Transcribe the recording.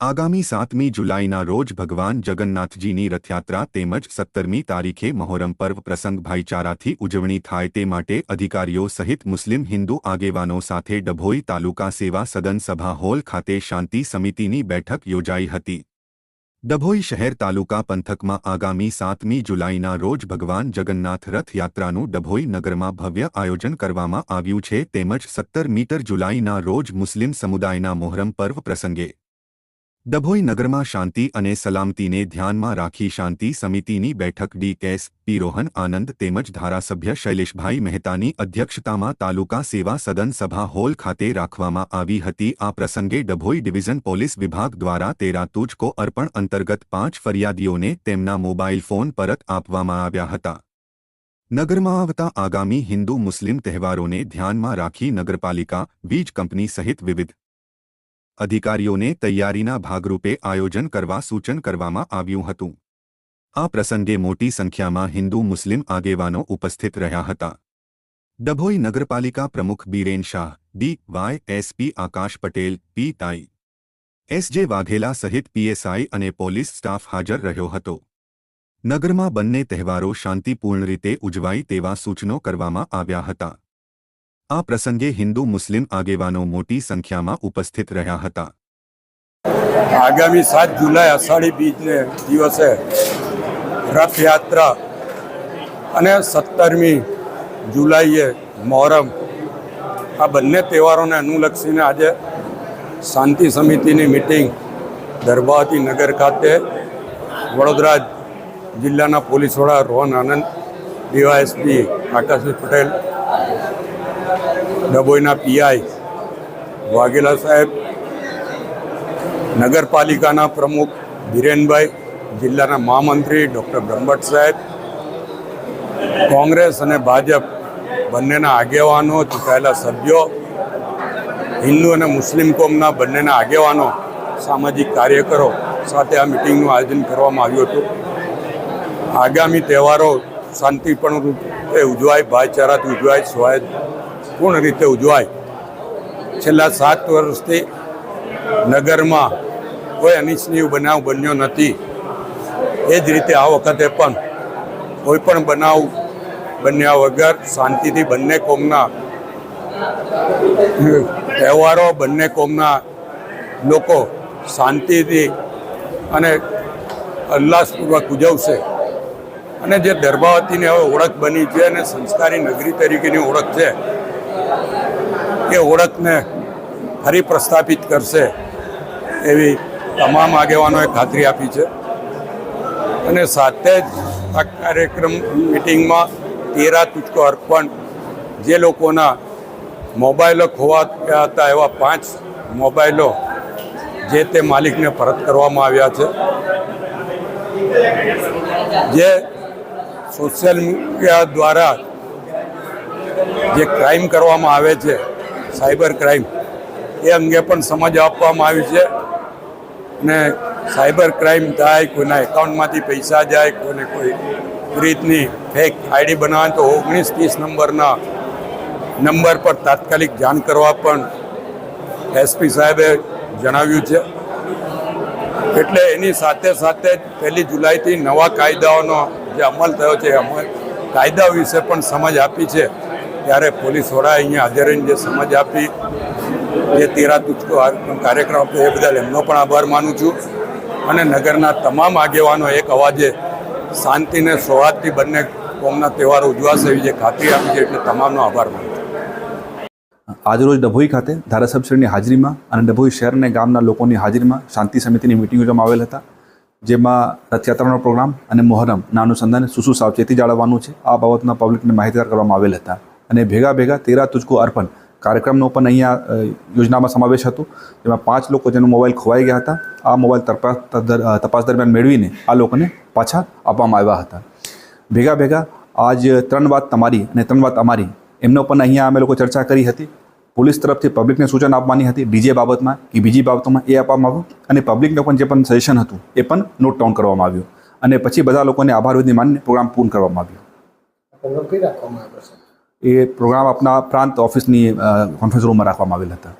આગામી સાતમી જુલાઈના રોજ ભગવાન જગન્નાથજીની રથયાત્રા તેમજ સત્તરમી તારીખે મહોરમ પર્વ પ્રસંગ ભાઈચારાથી ઉજવણી થાય તે માટે અધિકારીઓ સહિત મુસ્લિમ હિન્દુ આગેવાનો સાથે ડભોઈ તાલુકા સેવા સદન સભા હોલ ખાતે શાંતિ સમિતિની બેઠક યોજાઈ હતી. ડભોઈ શહેર તાલુકા પંથકમાં આગામી સાતમી જુલાઈના રોજ ભગવાન જગન્નાથ રથયાત્રાનું ડભોઈ નગરમાં ભવ્ય આયોજન કરવામાં આવ્યું છે તેમજ સત્તર મીટર જુલાઈના રોજ મુસ્લિમ સમુદાયના મોહરમ પર્વ પ્રસંગે ડભોઈ નગરમાં શાંતિ અને સલામતીને ધ્યાનમાં રાખી શાંતિ સમિતિની બેઠક ડી કેસ પીરોહન આનંદ તેમજ ધારાસભ્ય શૈલેષભાઈ મહેતાની અધ્યક્ષતામાં તાલુકા સેવા સદન સભા હોલ ખાતે રાખવામાં આવી હતી. આ પ્રસંગે ડભોઈ ડિવિઝન પોલીસ વિભાગ દ્વારા તેરા તુજકો અર્પણ અંતર્ગત પાંચ ફરિયાદીઓને તેમના મોબાઈલ ફોન પરત આપવામાં આવ્યા હતા. નગરમાં આવતા આગામી હિન્દુ મુસ્લિમ તહેવારોને ધ્યાનમાં રાખી નગરપાલિકા, વીજ કંપની સહિત વિવિધ અધિકારીઓને તૈયારીના ભાગરૂપે આયોજન કરવા સૂચન કરવામાં આવ્યું હતું. આ પ્રસંગે મોટી સંખ્યામાં હિન્દુ મુસ્લિમ આગેવાનો ઉપસ્થિત રહ્યા હતા. ડભોઈ નગરપાલિકા પ્રમુખ Biren Shah, D Y SP Akash Patel, P I SJ Vaghela સહિત પીએસઆઈ અને પોલીસ સ્ટાફ હાજર રહ્યો હતો. નગરમાં બંને તહેવારો શાંતિપૂર્ણ રીતે ઉજવાય તેવા સૂચનો કરવામાં આવ્યા હતા. આ પ્રસંગે હિન્દુ મુસ્લિમ આગેવાનો મોટી સંખ્યામાં ઉપસ્થિત રહ્યા હતા. આગામી સાત જુલાઈ અષાઢી બીજને દિવસે રથયાત્રા અને સત્તરમી જુલાઈએ મોહરમ. આ બંને તહેવારોને અનુલક્ષીને આજે શાંતિ સમિતિની મિટિંગ દરબાવતી નગર ખાતે વડોદરા જિલ્લાના પોલીસ વડા રોહન આનંદ, ડીવાયએસપી આકાશભાઈ પટેલ ડભોઈના પીઆઈ વાઘેલા સાહેબ, નગરપાલિકાના પ્રમુખ ધીરેનભાઈ, જિલ્લાના મહામંત્રી ડૉક્ટર બ્રહ્મભટ્ટ સાહેબ, કોંગ્રેસ અને ભાજપ બંનેના આગેવાનો, ચૂંટાયેલા સભ્યો, હિન્દુ અને મુસ્લિમ કોમના બંનેના આગેવાનો, સામાજિક કાર્યકરો સાથે આ મિટિંગનું આયોજન કરવામાં આવ્યું હતું. આગામી તહેવારો શાંતિપૂર્ણ રૂપે ઉજવાય, ભાઈચારાથી ઉજવાય, સ્વાય પૂર્ણ રીતે ઉજવાય. છેલ્લા સાત વર્ષથી નગરમાં કોઈ અનિચ્છનીય બનાવ બન્યો નથી. એ જ રીતે આ વખતે પણ કોઈ પણ બનાવ બન્યા વગર શાંતિથી બંને કોમના તહેવારો, બંને કોમના લોકો શાંતિથી અને ઉલ્લાસપૂર્વક ઉજવશે. અને જે દરબાવતીની હવે ઓળખ બની છે અને સંસ્કારી નગરી તરીકેની ઓળખ છે એ ઓળખને ફરી પ્રસ્થાપિત કરશે એવી તમામ આગેવાનોએ ખાતરી આપી છે. અને સાથે જ આ કાર્યક્રમ મિટિંગમાં તેરા તુચકો અર્પણ જે લોકોના મોબાઈલો ખોવાયા હતા એવા પાંચ મોબાઈલો જે તે માલિકને પરત કરવામાં આવ્યા છે. જે સોશિયલ મીડિયા દ્વારા જે ક્રાઇમ કરવામાં આવે છે સાયબર ક્રાઇમ એ અંગે પણ સમજ આપવામાં આવી છે. અને સાયબર ક્રાઇમ થાય, કોઈના એકાઉન્ટમાંથી પૈસા જાય, કોઈને કોઈ રીતની ફેક આઈડી બનાવે, તો ઓગણીસ ત્રીસ નંબરના નંબર પર તાત્કાલિક જાણ કરવા પણ એસપી સાહેબે જણાવ્યું છે. એટલે એની સાથે સાથે પહેલી જુલાઈથી નવા કાયદાઓનો જે અમલ થયો છે, એ અમલ કાયદા વિશે પણ સમજ આપી છે. ત્યારે પોલીસ વડાએ અહીંયા હાજર રહીને જે સમજ આપી, જે તેરા તુચકો કાર્યક્રમ આપ્યો એ બદલ એમનો પણ આભાર માનું છું. અને નગરના તમામ આગેવાનો એક અવાજે શાંતિને સૌહાર્દથી બંને કોમના તહેવારો ઉજવાશે એવી જે ખાતરી આપી છે એટલે તમામનો આભાર માનું આજરોજ ડભોઈ ખાતે ધારાસભ્યશ્રીની હાજરીમાં અને ડભોઈ શહેર અને ગામના લોકોની હાજરીમાં શાંતિ સમિતિની મિટિંગ યોજવામાં આવેલ હતા, જેમાં રથયાત્રાનો પ્રોગ્રામ અને મોહરમના અનુસંધાને શું શું સાવચેતી જાળવવાનું છે. આ બાબતના પબ્લિકને માહિતગાર કરવામાં આવેલ હતા. અને ભેગા ભેગા તેરા તુજકો અર્પણ. કાર્યક્રમનો પણ અહીંયા યોજનામાં સમાવેશ હતો. જેમાં પાંચ લોકો જેનો મોબાઈલ ખોવાઈ ગયા હતા. આ મોબાઈલ તપાસ દરમિયાન મેળવીને આ લોકોને પાછા આપવામાં આવ્યા હતા. ભેગા ભેગા આજ ત્રણ વાત તમારી અને ત્રણ વાત અમારી. એમનો પણ અહીંયા અમે લોકો ચર્ચા કરી હતી. પોલીસ તરફથી પબ્લિકને સૂચન આપવાની હતી ડીજે બાબતમાં કે બીજી બાબતોમાં એ આપવામાં આવ્યું. અને પબ્લિકને પણ જે પણ સજેશન હતું એ પણ નોટ ડાઉન કરવામાં આવ્યું. અને પછી બધા લોકોને આભાર વિધિ માનીને પ્રોગ્રામ પૂર્ણ કરવામાં આવ્યો. એ પ્રોગ્રામ આપના પ્રાંત ઓફિસની કોન્ફરન્સ રૂમમાં રાખવામાં આવેલ હતા.